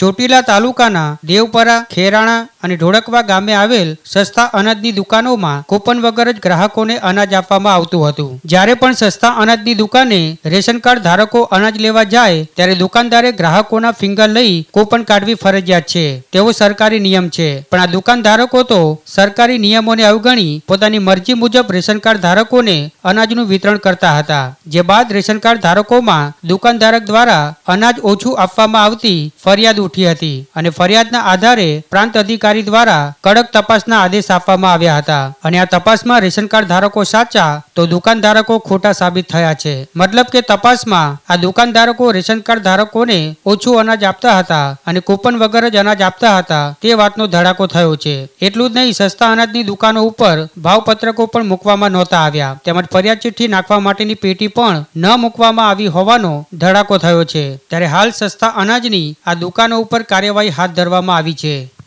ચોટીલા તાલુકાના દેવપરા, ખેરાણા અને ઢોળકવા ગામે આવેલ સસ્તા અનાજની દુકાનોમાં કૂપન વગર જ ગ્રાહકોને અનાજ આપવામાં આવતું હતું. જ્યારે પણ સસ્તા અનાજની દુકાને રેશન કાર્ડ ધારકો અનાજ લેવા જાય, ત્યારે દુકાનદારે ગ્રાહકોના ફિંગર લઈ કૂપન કાઢવી ફરજિયાત છે. તેવો સરકારી નિયમ છે. પણ આ દુકાન ધારકો તો સરકારી નિયમોને અવગણી પોતાની મરજી મુજબ રેશન કાર્ડ ધારકોને અનાજનું વિતરણ કરતા હતા. જે બાદ રેશન કાર્ડ ધારકોમાં દુકાનધારક દ્વારા અનાજ ઓછું આપવામાં આવતી ફરિયાદ ઉઠી હતી અને ફરિયાદના આધારે પ્રાંત અધિકારી દ્વારા કડક તપાસના આદેશ આપવામાં આવ્યા હતા. અને આ તપાસમાં રેશન કાર્ડ ધારકો સાચા તો દુકાનધારકો ખોટા સાબિત થયા છે. મતલબ કે તપાસમાં આ દુકાનધારકો રેશન કાર્ડ ધારકોને ઓછું અનાજ આપતા હતા અને કૂપન વગર જ અનાજ આપતા હતા તે વાતનો ધડાકો થયો છે. એટલું જ નહીં, સસ્તા અનાજની દુકાનો ઉપર ભાવપત્રકો પણ મૂકવામાં નહોતા આવ્યા. તેમજ ફરિયાદ ચિઠ્ઠી નાખવા માટેની પેટી પણ ન મૂકવામાં આવી હોવાનો ધડાકો થયો છે. ત્યારે હાલ સસ્તા અનાજની આ દુકાનો ઉપર કાર્યવાહી હાથ ધરવામાં આવી છે.